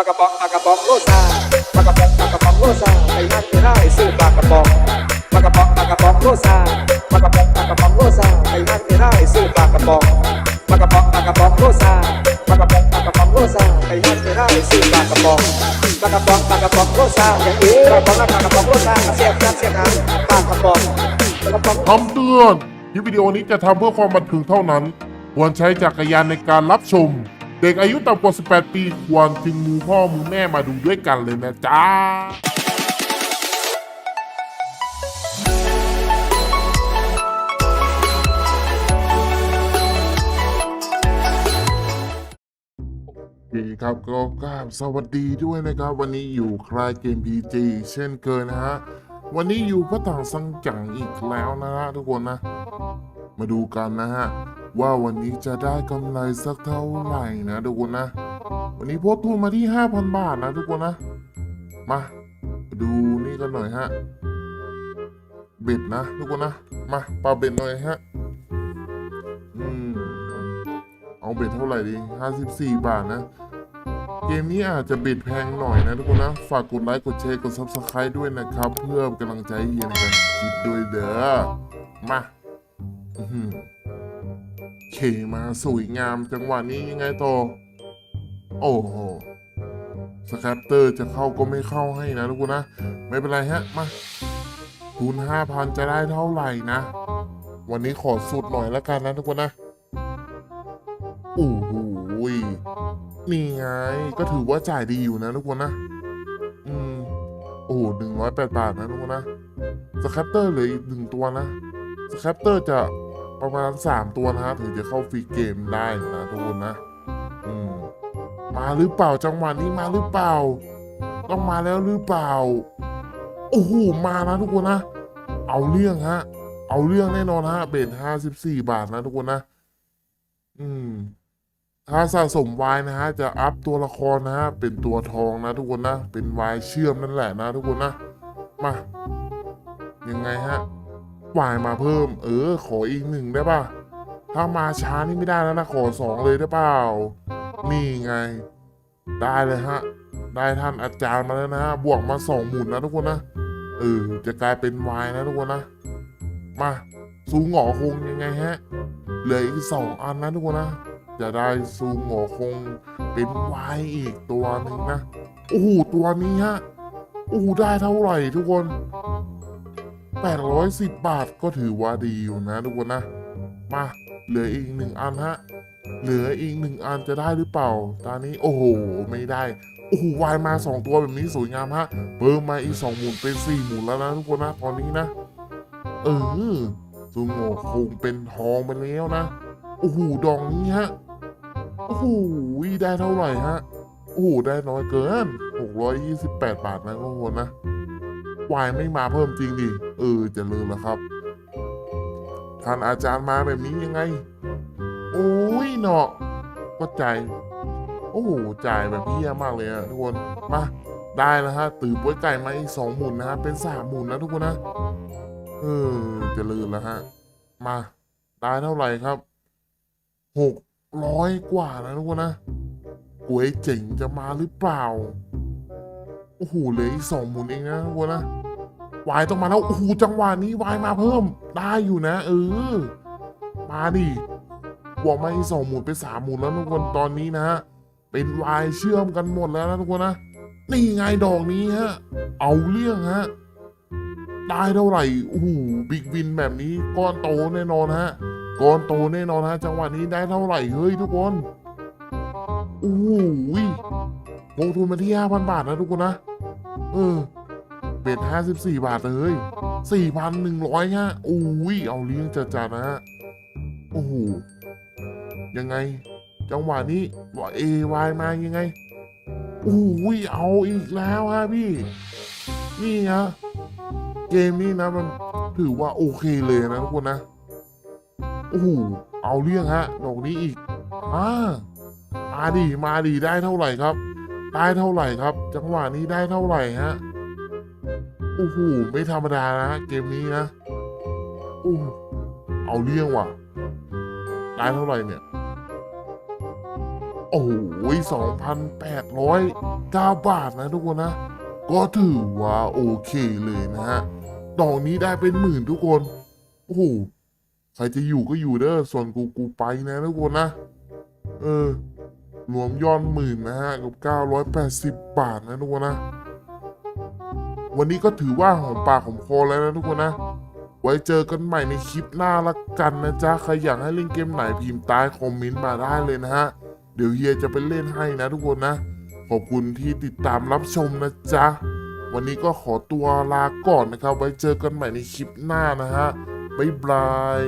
ปากระป๋องปากระป๋องโลซาปากระป๋องปากระป๋องโลซาไปนั่งไม่ได้ซื้อปากระป๋องปากระป๋องปากระป๋องโลซาปากระป๋องปากระป๋องโลซาไปนั่งไม่ได้ซื้อปากระป๋องปากระป๋องปากระป๋องโลซาปากระป๋องปากระป๋องโลซาไปนั่งไม่ได้ซื้อปากระป๋องปากระป๋องปากระป๋องโลซาอย่างนี้ปากระป๋องปากระป๋องโลซาเสียบเสียบเสียบหางปากกระป๋องคำเตือนคลิปวิดีโอนี้จะทำเพื่อความบันเทิงเท่านั้น ควรใช้จักรยานในการรับชม เด็กอายุต่ำกว่า 18 ปีควรจึงมือพ่อมือแม่มาดูด้วยกันเลยนะจ๊ะโอเครับก็กราบสวัสดีด้วยนะครับ วันนี้อยู่คลายเกม PG เช่นเคยนะฮะ วันนี้อยู่พระต่างสังจังอีกแล้วนะฮะทุกคนนะ มาดูกันนะฮะ ว่าวันนี้จะได้กำไรสักเท่าไหร่นะทุกคนนะ วันนี้โพสต์ทุนมาที่ 5,000 บาทนะทุกคนนะ มาดูนี่กันหน่อยฮะ เบ็ดนะทุกคนนะ มาปาเบ็ดหน่อยฮะ อืม เอาเบ็ดเท่าไหร่ดี 54 บาทนะ เกมนี้อาจจะเบ็ดแพงหน่อยนะทุกคนนะ ฝากกดไลค์ กดแชร์ กด Subscribe ด้วยนะครับ เพื่อกำลังใจเฮียในการคิดด้วยเด้อ มา อื้อหือ เคมาสวยงามจังหวะนี้ยังไงต่อ โอ้โหสแคปเตอร์จะเข้าก็ไม่เข้าให้นะทุกคนนะ ไม่เป็นไรฮะ มาทุน5,000จะได้เท่าไหร่นะ วันนี้ขอสุดหน่อยล้วกันนะทุกคนนะโอ้โหนี่ไง ก็ถือว่าจ่ายดีอยู่นะทุกคนนะ อืม โอ้โหหนึ่งร้อยแปดบาทนะทุกคนนะสแคปเตอร์เหลืออีกหนึ่งตัวนะสแคปเตอร์จะ ประมาณสามตัวนะฮะถึงจะเข้าฟรีเกมได้นะทุกคนนะ อืม มาหรือเปล่าจังหวะนี้มาหรือเปล่า ต้องมาแล้วหรือเปล่า โอ้โห มานะทุกคนนะ เอาเรื่องฮะ เอาเรื่องแน่นอนฮะ เบนห้าสิบสี่บาทนะทุกคนนะ อืม ถ้าสะสมวายนะฮะ จะอัพตัวละครนะฮะ เป็นตัวทองนะทุกคนนะ เป็นวายเชื่อมนั่นแหละนะทุกคนนะ มา ยังไงฮะ วายมาเพิ่ม เออ ขออีกหนึ่งได้ป่ะ ถ้ามาช้านี่ไม่ได้แล้วนะ ขอสองเลยได้เปล่า นี่ไง ได้เลยฮะ ได้ท่านอาจารย์มาแล้วนะฮะบวกมาสองหมุนนะทุกคนนะ เออ จะกลายเป็นวายนะทุกคนนะ มาซูงหงอคงยังไงฮะ เหลืออีกสองอันนะทุกคนนะ จะได้ซูงหงอคงเป็นวายอีกตัวหนึ่งนะ โอ้โห ตัวนี้ฮะ โอ้โห ได้เท่าไหร่ทุกคน 810 บาทก็ถือว่าดีอยู่นะทุกคนนะ มาเหลืออีกหนึ่งอันฮะ เหลืออีกหนึ่งอันจะได้หรือเปล่า ตอนนี้โอ้โห ไม่ได้ โอ้โหวายมาสองตัวแบบนี้สวยงามฮะ เพิ่มมาอีกสองหมุนเป็นสี่หมุนแล้วนะทุกคนนะ ตอนนี้นะ เออซูโง่คงเป็นทองไปแล้วนะ โอ้โห ดองนี้ฮะ โอ้โห ได้เท่าไหร่ฮะ โอ้โห ได้น้อยเกิน 628 บาทนะทุกคนนะ วายไม่มาเพิ่มจริงดิ เออจะลืมแล้วครับ ท่านอาจารย์มาแบบนี้ยังไง โอ้ยเนาะก็ใจ โอ้โหจ่ายแบบเพี้ยมากเลยอะทุกคน มาได้แล้วฮะตื่นป้วยไก่มาอีกสองหมุนนะฮะเป็นสามหมุนนะทุกคนนะ เออจะลืมแล้วฮะ มาได้เท่าไหร่ครับหกร้อยกว่านะทุกคนนะหวยเจ๋งจะมาหรือเปล่า โอ้โหเหลืออีกสองหมุนเองนะทุกคนนะวายต้องมาแล้วโอ้โหจังหวะนี้วายมาเพิ่ม ได้อยู่นะ เออ มาดิบวกมาอีกสองหมุนเป็นสามหมุนแล้วทุกคนตอนนี้นะฮะเป็นวายเชื่อมกันหมดแล้วนะทุกคนนะนี่ไงดอกนี้ฮะ เอาเรื่องฮะได้เท่าไหร่โอ้โหบิ๊กวินแบบนี้ก้อนโตแน่นอนฮะก้อนโตแน่นอนฮะ จังหวะนี้ได้เท่าไหร่เฮ้ยทุกคนโอ้โห ลงทุนมาที่ห้าพันบาทนะทุกคนนะ เออ เบ็ดห้าสิบสี่บาทเลยสี่พันหนึ่งร้อยฮะโอ้ยเอาเลี้ยงจัดๆนะฮะ โอ้โห ยังไง จังหวะนี้ว่าเอวายมายังไงโอ้ยเอาอีกแล้วฮะพี่ นี่ฮะเกมนี้นะมันถือว่าโอเคเลยนะทุกคนนะ โอ้โห เอาเรื่องฮะดอกนี้อีก อ่ามาดีมาดีได้เท่าไหร่ครับ ได้เท่าไหร่ครับ จังหวะนี้ได้เท่าไหร่ฮะโอ้โหไม่ธรรมดานะเกมนี้นะโอ้เอาเรื่องว่ะ ได้เท่าไหร่เนี่ย โอ้โหสองพันแปดร้อยเก้าบาทนะทุกคนนะ ก็ถือว่าโอเคเลยนะฮะดอกนี้ได้เป็นหมื่นทุกคน โอ้โห ใครจะอยู่ก็อยู่เด้อ ส่วนกูกูไปนะทุกคนนะ เออ รวมยอดหมื่นนะฮะกับ 980 บาทนะทุกคนนะ วันนี้ก็ถือว่าหอมปากหอมคอแล้วนะทุกคนนะ ไว้เจอกันใหม่ในคลิปหน้าละกันนะจ๊ะ ใครอยากให้เล่นเกมไหนพิมพ์ใต้คอมเมนต์มาได้เลยนะฮะ เดี๋ยวเฮียจะไปเล่นให้นะทุกคนนะ ขอบคุณที่ติดตามรับชมนะจ๊ะ วันนี้ก็ขอตัวลาก่อนนะครับ ไว้เจอกันใหม่ในคลิปหน้านะฮะบ๊ายบาย